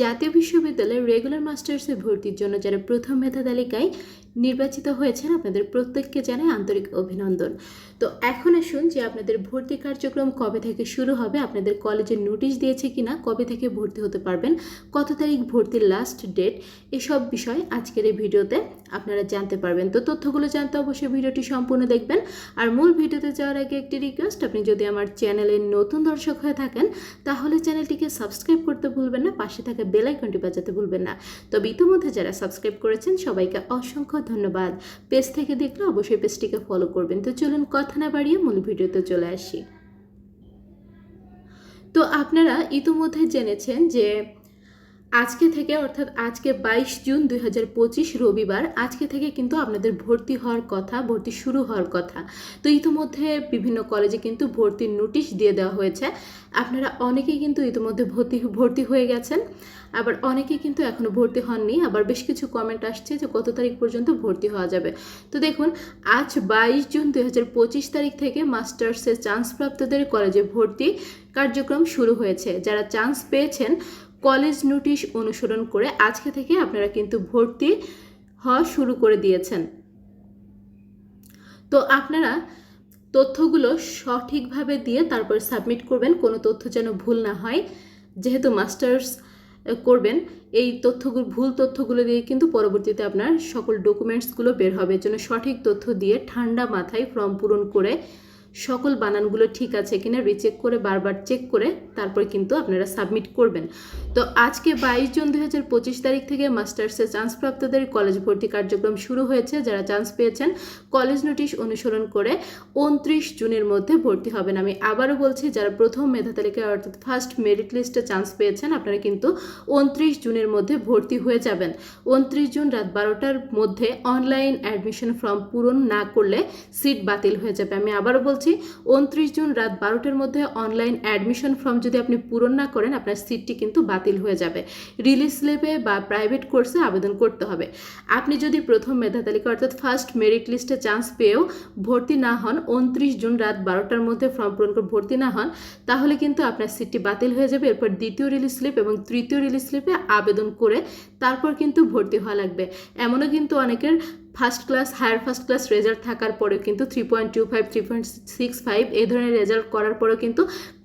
জাতীয় বিশ্ববিদ্যালয়ের রেগুলার মাস্টার্সে ভর্তির জন্য যারা প্রথম মেধা তালিকায় নির্বাচিত হয়েছেন, আপনাদের প্রত্যেককে জানাই আন্তরিক অভিনন্দন। তো এখন আসুন যে আপনাদের ভর্তি কার্যক্রম কবে থেকে শুরু হবে, আপনাদের কলেজের নোটিশ দিয়েছে কিনা, কবে থেকে ভর্তি হতে পারবেন, কত তারিখ ভর্তির লাস্ট ডেট এসব বিষয় আজকের এই ভিডিওতে আপনারা জানতে পারবেন। তো তথ্যগুলো জানতে অবশ্যই ভিডিওটি সম্পূর্ণ দেখবেন। আর মূল ভিডিওতে যাওয়ার আগে একটি রিকোয়েস্ট আপনি যদি আমার চ্যানেলে নতুন দর্শক হয়ে থাকেন, তাহলে চ্যানেলটিকে সাবস্ক্রাইব করতে ভুলবেন না, পাশে থাকা বেল আইকনটি বাজাতে ভুলবেন না। তবে ইতিমধ্যে যারা সাবস্ক্রাইব করেছেন, সবাইকে অসংখ্য ধন্যবাদ। পেজ থেকে দেখলে অবশ্যই পেজটিকে ফলো করবেন। তো চলুন কথা না বাড়িয়ে মূল ভিডিওতে চলে আসি। তো আপনারা ইতিমধ্যে জেনেছেন যে আজকে থেকে, অর্থাৎ আজকে বাইশ জুন দুই হাজার পঁচিশ রবিবার, আজকে থেকে কিন্তু আপনাদের ভর্তি হওয়ার কথা, ভর্তি শুরু হওয়ার কথা। তো ইতিমধ্যে বিভিন্ন কলেজে কিন্তু ভর্তির নোটিশ দিয়ে দেওয়া হয়েছে। আপনারা অনেকেই কিন্তু ইতিমধ্যে ভর্তি ভর্তি হয়ে গেছেন। আবার অনেকেই কিন্তু এখনও ভর্তি হননি। আবার বেশ কিছু কমেন্ট আসছে যে কত তারিখ পর্যন্ত ভর্তি হওয়া যাবে। তো দেখুন, আজ বাইশ জুন দুই হাজার পঁচিশ তারিখ থেকে মাস্টার্সের চান্সপ্রাপ্তদের কলেজে ভর্তি কার্যক্রম শুরু হয়েছে। যারা চান্স পেয়েছেন কলেজ নোটিশ অনুসরণ করে আজকে থেকে আপনারা কিন্তু ভর্তি হওয়া শুরু করে দিয়েছেন। তো আপনারা তথ্যগুলো সঠিকভাবে দিয়ে তারপর সাবমিট করবেন, কোনো তথ্য যেন ভুল না হয়। যেহেতু মাস্টার্স করবেন, এই তথ্যগুলো ভুল তথ্যগুলো দিয়ে কিন্তু পরবর্তীতে আপনার সকল ডকুমেন্টসগুলো বের হবে। এর জন্য সঠিক তথ্য দিয়ে ঠান্ডা মাথায় ফর্ম পূরণ করে সকল বানানগুলো ঠিক আছে কিনা রিচেক করে, বারবার চেক করে তারপর কিন্তু আপনারা সাবমিট করবেন। তো আজকে বাইশ জুন দুই হাজার পঁচিশ তারিখ থেকে মাস্টার্সে চান্সপ্রাপ্তদের কলেজ ভর্তি কার্যক্রম শুরু হয়েছে। যারা চান্স পেয়েছেন, কলেজ নোটিশ অনুসরণ করে উনত্রিশ জুনের মধ্যে ভর্তি হবেন। আমি আবারও বলছি, যারা প্রথম মেধা তালিকায়, অর্থাৎ ফার্স্ট মেরিট লিস্টে চান্স পেয়েছেন, আপনারা কিন্তু উনত্রিশ জুনের মধ্যে ভর্তি হয়ে যাবেন। উনত্রিশ জুন রাত বারোটার মধ্যে অনলাইন অ্যাডমিশন ফর্ম পূরণ না করলে সিট বাতিল হয়ে যাবে। আমি আবারও বলছি, উনত্রিশ জুন রাত বারোটার মধ্যে অনলাইন অ্যাডমিশন ফর্ম যদি আপনি পূরণ না করেন, আপনার সিটটি কিন্তু বাতিল হয়ে যাবে। রিলিজ স্লিপে বা প্রাইভেট কোর্সে আবেদন করতে হবে। আপনি যদি প্রথম মেধা তালিকা অর্থাৎ ফার্স্ট মেরিট লিস্টে চান্স পেয়েও ভর্তি না হন, উনত্রিশ জুন রাত বারোটার মধ্যে ফর্ম পূরণ করে ভর্তি না হন, তাহলে কিন্তু আপনার সিটটি বাতিল হয়ে যাবে। এরপর দ্বিতীয় রিলিজ স্লিপ এবং তৃতীয় রিলিজ স্লিপে আবেদন করে তারপর কিন্তু ভর্তি হওয়া লাগবে। এমনও কিন্তু অনেকের first class higher first class result থাকার পরেও কিন্তু three point two five three point six five এই ধরনের রেজাল্ট করার পরেও কিন্তু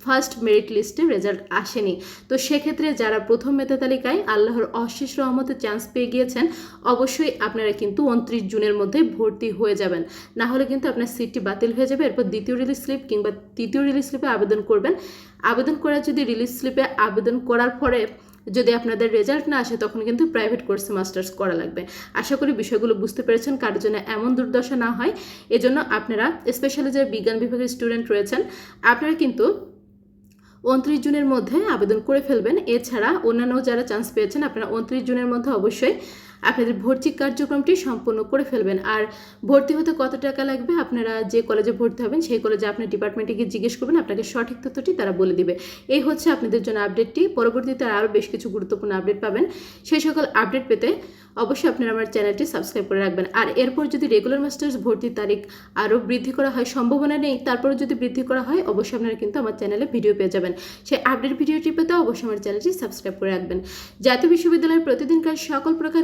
ফার্স্ট মেরিট লিস্টে রেজাল্ট আসেনি। তো সেক্ষেত্রে যারা প্রথম মেধা তালিকায় আল্লাহর অশেষ রহমতে চান্স পেয়ে গিয়েছেন, অবশ্যই আপনারা কিন্তু উনত্রিশ জুনের মধ্যে ভর্তি হয়ে যাবেন। না হলে কিন্তু আপনার সিটটি বাতিল হয়ে যাবে, এরপর দ্বিতীয় রিলিজ স্লিপ কিংবা তৃতীয় রিলিজ স্লিপে আবেদন করবেন। আবেদন করার যদি রিলিজ স্লিপে আবেদন করার পরে যদি আপনাদের রেজাল্ট না আসে, তখন কিন্তু প্রাইভেট কোর্সে মাস্টার্স করা লাগবে। আশা করি বিষয়গুলো বুঝতে পেরেছেন কারোর জন্য এমন দুর্দশা না হয়। এজন্য আপনারা স্পেশালি যে বিজ্ঞান বিভাগের স্টুডেন্ট রয়েছেন, আপনারা কিন্তু উনত্রিশ জুনের মধ্যে আবেদন করে ফেলবেন। এছাড়া অন্যান্য যারা চান্স পেয়েছেন, আপনারা উনত্রিশ জুনের মধ্যে অবশ্যই আপনাদের ভর্তি কার্যক্রমটি সম্পন্ন করে ফেলবেন। আর ভর্তি হতে কত টাকা লাগবে? আপনারা যে কলেজে ভর্তি হবেন, সেই কলেজে আপনার ডিপার্টমেন্টে গিয়ে জিজ্ঞেস করবেন, আপনাকে সঠিক তথ্যটি তারা বলে দিবে। এই হচ্ছে আপনাদের জন্য আপডেটটি পরবর্তীতে আরও বেশ কিছু গুরুত্বপূর্ণ আপডেট পাবেন। সেই সকল আপডেট পেতে অবশ্যই আপনারা আমার চ্যানেলটি সাবস্ক্রাইব করে রাখবেন। আর এরপর যদি রেগুলার মাস্টার্স ভর্তির তারিখ আরও বৃদ্ধি করা হয়, সম্ভাবনা নেই তারপরে যদি বৃদ্ধি করা হয়, অবশ্যই আপনারা কিন্তু আমার চ্যানেলে ভিডিও পেয়ে যাবেন। সেই আপডেট ভিডিওটি পেতে অবশ্যই আমার চ্যানেলটি সাবস্ক্রাইব করে রাখবেন। জাতীয় বিশ্ববিদ্যালয়ের প্রতিদিনকার সকল প্রকার